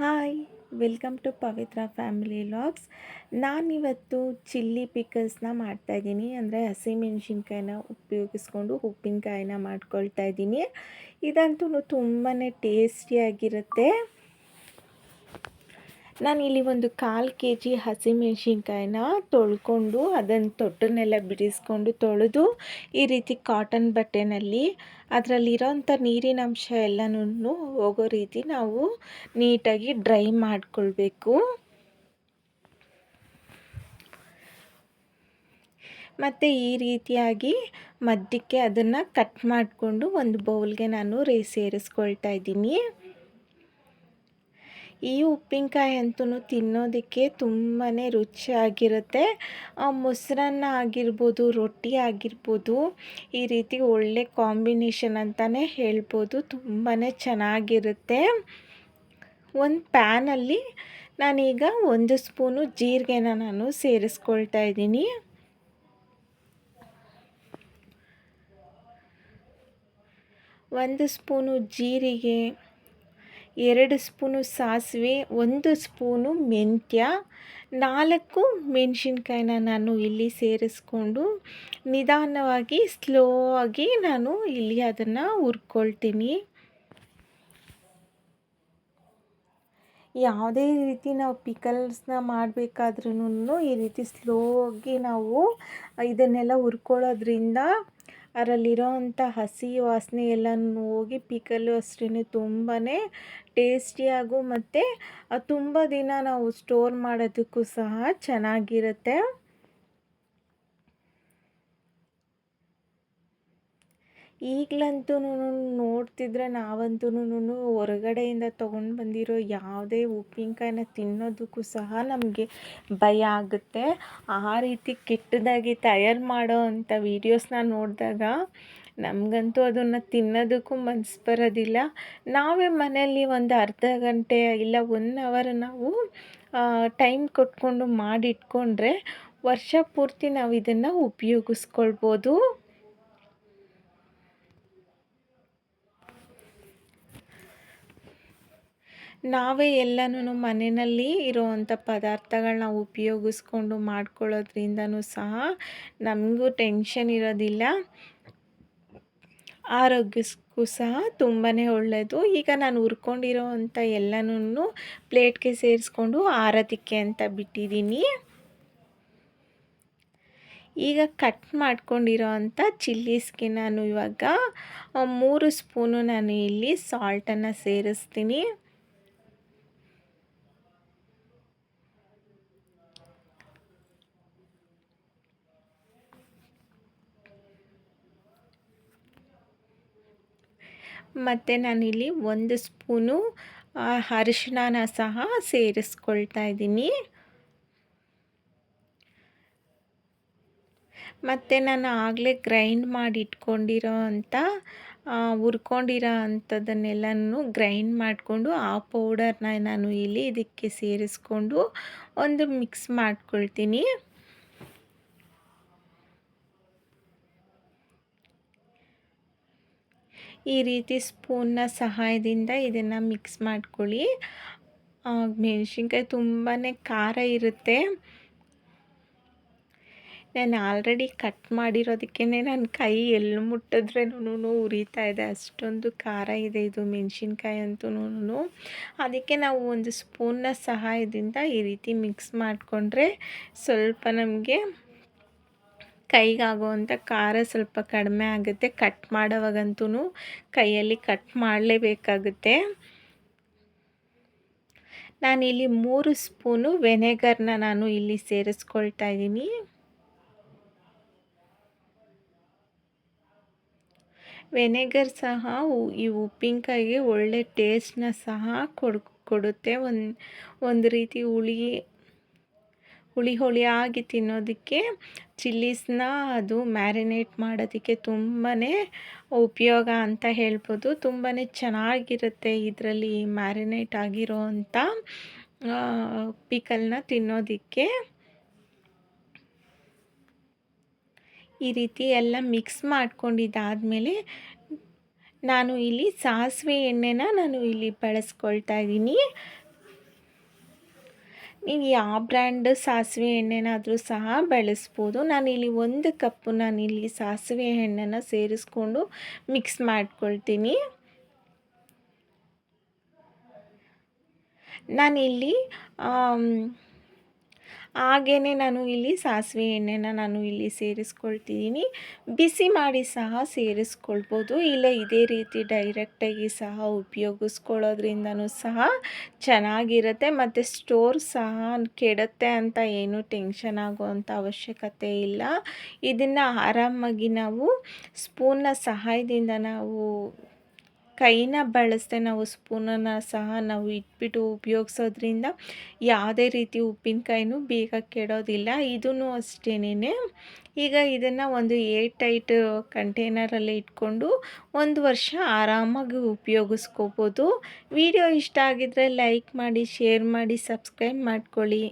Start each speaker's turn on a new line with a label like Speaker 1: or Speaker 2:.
Speaker 1: Hi, welcome to Pavitra family vlogs ನಾನಿವತ್ತು chilli ಪಿಕಲ್ಸ್ನ ಮಾಡ್ತಾಯಿದ್ದೀನಿ ಅಂದರೆ ಹಸಿಮೆಣ್ಸಿನ್ಕಾಯಿನ ಉಪಯೋಗಿಸ್ಕೊಂಡು ಉಪ್ಪಿನಕಾಯಿನ ಮಾಡ್ಕೊಳ್ತಾ ಇದ್ದೀನಿ. ಇದಂತೂ ತುಂಬಾ ಟೇಸ್ಟಿಯಾಗಿರುತ್ತೆ. ನಾನು ಇಲ್ಲಿ ಒಂದು ಕಾಲು ಕೆ ಜಿ ಹಸಿಮೆಣ್ಸಿನ್ಕಾಯಿನ ತೊಳ್ಕೊಂಡು ಅದನ್ನು ತೊಟ್ಟನ್ನೆಲ್ಲ ಬಿಡಿಸ್ಕೊಂಡು ತೊಳೆದು ಈ ರೀತಿ ಕಾಟನ್ ಬಟ್ಟೆನಲ್ಲಿ ಅದರಲ್ಲಿರೋಂಥ ನೀರಿನ ಅಂಶ ಎಲ್ಲನೂ ಹೋಗೋ ರೀತಿ ನಾವು ನೀಟಾಗಿ ಡ್ರೈ ಮಾಡಿಕೊಳ್ಬೇಕು. ಮತ್ತು ಈ ರೀತಿಯಾಗಿ ಮಧ್ಯಕ್ಕೆ ಅದನ್ನು ಕಟ್ ಮಾಡಿಕೊಂಡು ಒಂದು ಬೌಲ್ಗೆ ನಾನು ರೇ, ಸೇರಿಸ್ಕೊಳ್ತಾ ಇದ್ದೀನಿ. ಈ ಉಪ್ಪಿನಕಾಯಿ ಅಂತೂ ತಿನ್ನೋದಕ್ಕೆ ತುಂಬಾ ರುಚಿಯಾಗಿರುತ್ತೆ. ಮೊಸರನ್ನ ಆಗಿರ್ಬೋದು, ರೊಟ್ಟಿ ಆಗಿರ್ಬೋದು, ಈ ರೀತಿ ಒಳ್ಳೆ ಕಾಂಬಿನೇಷನ್ ಅಂತಲೇ ಹೇಳ್ಬೋದು. ತುಂಬಾ ಚೆನ್ನಾಗಿರುತ್ತೆ. ಒಂದು ಪ್ಯಾನಲ್ಲಿ ನಾನೀಗ ಒಂದು ಸ್ಪೂನು ಜೀರಿಗೆನ ನಾನು ಸೇರಿಸ್ಕೊಳ್ತಾ ಇದ್ದೀನಿ. ಒಂದು ಸ್ಪೂನು ಜೀರಿಗೆ ಎರಡು ಸ್ಪೂನು ಸಾಸಿವೆ, ಒಂದು ಸ್ಪೂನು ಮೆಂತ್ಯ, ನಾಲ್ಕು ಮೆಣಸಿನ್ಕಾಯಿನ ನಾನು ಇಲ್ಲಿ ಸೇರಿಸ್ಕೊಂಡು ನಿಧಾನವಾಗಿ ಸ್ಲೋ ಆಗಿ ನಾನು ಇಲ್ಲಿ ಅದನ್ನು ಹುರ್ಕೊಳ್ತೀನಿ. ಯಾವುದೇ ರೀತಿ ನಾವು ಪಿಕಲ್ಸ್ನ ಮಾಡಬೇಕಾದ್ರೂ ಈ ರೀತಿ ಸ್ಲೋ ಆಗಿ ನಾವು ಇದನ್ನೆಲ್ಲ ಹುರ್ಕೊಳ್ಳೋದ್ರಿಂದ ಅದರಲ್ಲಿರೋ ಅಂಥ ಹಸಿ ವಾಸನೆ ಎಲ್ಲನೂ ಹೋಗಿ ಪಿಕಲ್ಲು ಅಷ್ಟೇ ತುಂಬಾ ಟೇಸ್ಟಿಯಾಗೂ ಮತ್ತು ತುಂಬ ದಿನ ನಾವು ಸ್ಟೋರ್ ಮಾಡೋದಕ್ಕೂ ಸಹ ಚೆನ್ನಾಗಿರುತ್ತೆ. ಈಗಲಂತೂ ನೋಡ್ತಿದ್ರೆ ನಾವಂತೂ ಹೊರಗಡೆಯಿಂದ ತೊಗೊಂಡು ಬಂದಿರೋ ಯಾವುದೇ ಉಪ್ಪಿನಕಾಯಿನ ತಿನ್ನೋದಕ್ಕೂ ಸಹ ನಮಗೆ ಭಯ ಆಗುತ್ತೆ. ಆ ರೀತಿ ಕೆಟ್ಟದಾಗಿ ತಯಾರು ಮಾಡೋ ಅಂಥ ವೀಡಿಯೋಸ್ನ ನೋಡಿದಾಗ ನಮಗಂತೂ ಅದನ್ನು ತಿನ್ನೋದಕ್ಕೂ ಮನಸ್ಸು ಬರೋದಿಲ್ಲ. ನಾವೇ ಮನೆಯಲ್ಲಿ ಒಂದು ಅರ್ಧ ಗಂಟೆ ಇಲ್ಲ ಒನ್ ಅವರ್ ನಾವು ಟೈಮ್ ಕೊಟ್ಕೊಂಡು ಮಾಡಿಟ್ಕೊಂಡ್ರೆ ವರ್ಷ ಪೂರ್ತಿ ನಾವು ಇದನ್ನು ಉಪಯೋಗಿಸ್ಕೊಳ್ಬೋದು. ನಾವೇ ಎಲ್ಲನೂ ಮನೆಯಲ್ಲಿ ಇರೋವಂಥ ಪದಾರ್ಥಗಳನ್ನ ಉಪಯೋಗಿಸ್ಕೊಂಡು ಮಾಡ್ಕೊಳ್ಳೋದ್ರಿಂದನೂ ಸಹ ನಮಗೂ ಟೆನ್ಷನ್ ಇರೋದಿಲ್ಲ. ಆರೋಗ್ಯಕ್ಕೂ ಸಹ ತುಂಬಾ ಒಳ್ಳೆಯದು ಈಗ ನಾನು ಹುರ್ಕೊಂಡಿರೋ ಅಂಥ ಎಲ್ಲನೂ ಪ್ಲೇಟ್ಗೆ ಸೇರಿಸ್ಕೊಂಡು ಆರೋದಕ್ಕೆ ಅಂತ ಬಿಟ್ಟಿದ್ದೀನಿ. ಈಗ ಕಟ್ ಮಾಡ್ಕೊಂಡಿರೋ ಅಂಥ ಚಿಲ್ಲೀಸ್ಗೆ ನಾನು ಇವಾಗ ಮೂರು ಸ್ಪೂನು ನಾನು ಇಲ್ಲಿ ಸಾಲ್ಟನ್ನು ಸೇರಿಸ್ತೀನಿ. ಮತ್ತು ನಾನಿಲ್ಲಿ ಒಂದು ಸ್ಪೂನು ಅರಿಶಿಣನ ಸಹ ಸೇರಿಸ್ಕೊಳ್ತಾ ಇದ್ದೀನಿ. ಮತ್ತು ನಾನು ಆಗಲೇ ಗ್ರೈಂಡ್ ಮಾಡಿ ಇಟ್ಕೊಂಡಿರೋ ಅಂಥ ಹುರ್ಕೊಂಡಿರೋ ಅಂಥದ್ದನ್ನೆಲ್ಲನೂ ಗ್ರೈಂಡ್ ಮಾಡಿಕೊಂಡು, ಆ ಪೌಡರ್ನ ನಾನು ಇಲ್ಲಿ ಇದಕ್ಕೆ ಸೇರಿಸ್ಕೊಂಡು ಒಂದು ಮಿಕ್ಸ್ ಮಾಡ್ಕೊಳ್ತೀನಿ. ಈ ರೀತಿ ಸ್ಪೂನ್ನ ಸಹಾಯದಿಂದ ಇದನ್ನು ಮಿಕ್ಸ್ ಮಾಡ್ಕೊಳ್ಳಿ. ಮೆಣಸಿನ್ಕಾಯಿ ತುಂಬಾ ಖಾರ ಇರುತ್ತೆ. ನಾನು ಆಲ್ರೆಡಿ ಕಟ್ ಮಾಡಿರೋದಕ್ಕೆ ನನ್ನ ಕೈ ಎಲ್ಲಿ ಮುಟ್ಟಿದ್ರೇನೂ ಉರಿತಾ ಇದೆ. ಅಷ್ಟೊಂದು ಖಾರ ಇದೆ ಇದು ಮೆಣಸಿನ್ಕಾಯಿ ಅಂತೂ ಅದಕ್ಕೆ ನಾವು ಒಂದು ಸ್ಪೂನ್ನ ಸಹಾಯದಿಂದ ಈ ರೀತಿ ಮಿಕ್ಸ್ ಮಾಡಿಕೊಂಡ್ರೆ ಸ್ವಲ್ಪ ನಮಗೆ ಕೈಗಾಗುವಂಥ ಖಾರ ಸ್ವಲ್ಪ ಕಡಿಮೆ ಆಗುತ್ತೆ. ಕಟ್ ಮಾಡೋವಾಗಂತೂ ಕೈಯಲ್ಲಿ ಕಟ್ ಮಾಡಲೇಬೇಕಾಗುತ್ತೆ. ನಾನಿಲ್ಲಿ ಮೂರು ಸ್ಪೂನು ವೆನೆಗರ್ನ ನಾನು ಇಲ್ಲಿ ಸೇರಿಸ್ಕೊಳ್ತಾ ಇದ್ದೀನಿ. ವೆನೆಗರ್ ಸಹ ಈ ಉಪ್ಪಿನಕಾಯಿಗೆ ಒಳ್ಳೆ ಟೇಸ್ಟ್ನ ಸಹ ಕೊಡ್, ಕೊಡುತ್ತೆ. ಒಂದು ಒಂದು ರೀತಿ ಹುಳಿ ಹುಳಿ ಹುಳಿಯಾಗಿ ತಿನ್ನೋದಕ್ಕೆ ಚಿಲ್ಲೀಸ್ನ ಅದು ಮ್ಯಾರಿನೇಟ್ ಮಾಡೋದಕ್ಕೆ ತುಂಬಾ ಉಪಯೋಗ ಅಂತ ಹೇಳ್ಬೋದು. ತುಂಬಾ ಚೆನ್ನಾಗಿರುತ್ತೆ ಇದರಲ್ಲಿ ಮ್ಯಾರಿನೇಟ್ ಆಗಿರೋ ಅಂಥ ಪಿಕಲ್ನ ತಿನ್ನೋದಕ್ಕೆ. ಈ ರೀತಿ ಎಲ್ಲ ಮಿಕ್ಸ್ ಮಾಡ್ಕೊಂಡಿದ್ದಾದಮೇಲೆ ನಾನು ಇಲ್ಲಿ ಸಾಸಿವೆ ಎಣ್ಣೆನ ನಾನು ಇಲ್ಲಿ ಬಳಸ್ಕೊಳ್ತಾ ಇದ್ದೀನಿ. ನೀವು ಯಾವ ಬ್ರ್ಯಾಂಡ್ ಸಾಸಿವೆ ಎಣ್ಣೆನಾದರೂ ಸಹ ಬಳಸ್ಬೋದು. ನಾನಿಲ್ಲಿ ಒಂದು ಕಪ್ಪು ನಾನಿಲ್ಲಿ ಸಾಸಿವೆ ಎಣ್ಣೆನ ಸೇರಿಸ್ಕೊಂಡು ಮಿಕ್ಸ್ ಮಾಡ್ಕೊಳ್ತೀನಿ. ನಾನಿಲ್ಲಿ ಹಾಗೆಯೇ ನಾನು ಇಲ್ಲಿ ಸಾಸಿವೆ ಎಣ್ಣೆನ ನಾನು ಇಲ್ಲಿ ಸೇರಿಸ್ಕೊಳ್ತಿದ್ದೀನಿ. ಬಿಸಿ ಮಾಡಿ ಸಹ ಸೇರಿಸ್ಕೊಳ್ಬೋದು. ಇಲ್ಲ ಇದೇ ರೀತಿ ಡೈರೆಕ್ಟಾಗಿ ಸಹ ಉಪಯೋಗಿಸ್ಕೊಳ್ಳೋದ್ರಿಂದನೂ ಸಹ ಚೆನ್ನಾಗಿರುತ್ತೆ. ಮತ್ತು ಸ್ಟೋರ್ ಸಹ ಕೆಡುತ್ತೆ ಅಂತ ಏನು ಟೆನ್ಷನ್ ಆಗುವಂಥ ಅವಶ್ಯಕತೆ ಇಲ್ಲ. ಇದನ್ನು ಆರಾಮಾಗಿ ನಾವು ಸ್ಪೂನ್ನ ಸಹಾಯದಿಂದ ನಾವು ಕೈನ ಬಳಸದೆ ನಾವು ಸ್ಪೂನನ್ನು ಸಹ ನಾವು ಇಟ್ಬಿಟ್ಟು ಉಪಯೋಗಿಸೋದ್ರಿಂದ ಯಾವುದೇ ರೀತಿ ಉಪ್ಪಿನಕಾಯಿನೂ ಬೇಗ ಕೆಡೋದಿಲ್ಲ ಇದೂ ಅಷ್ಟೇನೇ ಈಗ ಇದನ್ನು ಒಂದು ಏರ್ ಟೈಟ್ ಕಂಟೈನರಲ್ಲಿ ಇಟ್ಕೊಂಡು ಒಂದು ವರ್ಷ ಆರಾಮಾಗಿ ಉಪಯೋಗಿಸ್ಕೋಬೋದು. ವಿಡಿಯೋ ಇಷ್ಟ ಆಗಿದ್ದರೆ ಲೈಕ್ ಮಾಡಿ, ಶೇರ್ ಮಾಡಿ, ಸಬ್ಸ್ಕ್ರೈಬ್ ಮಾಡ್ಕೊಳ್ಳಿ.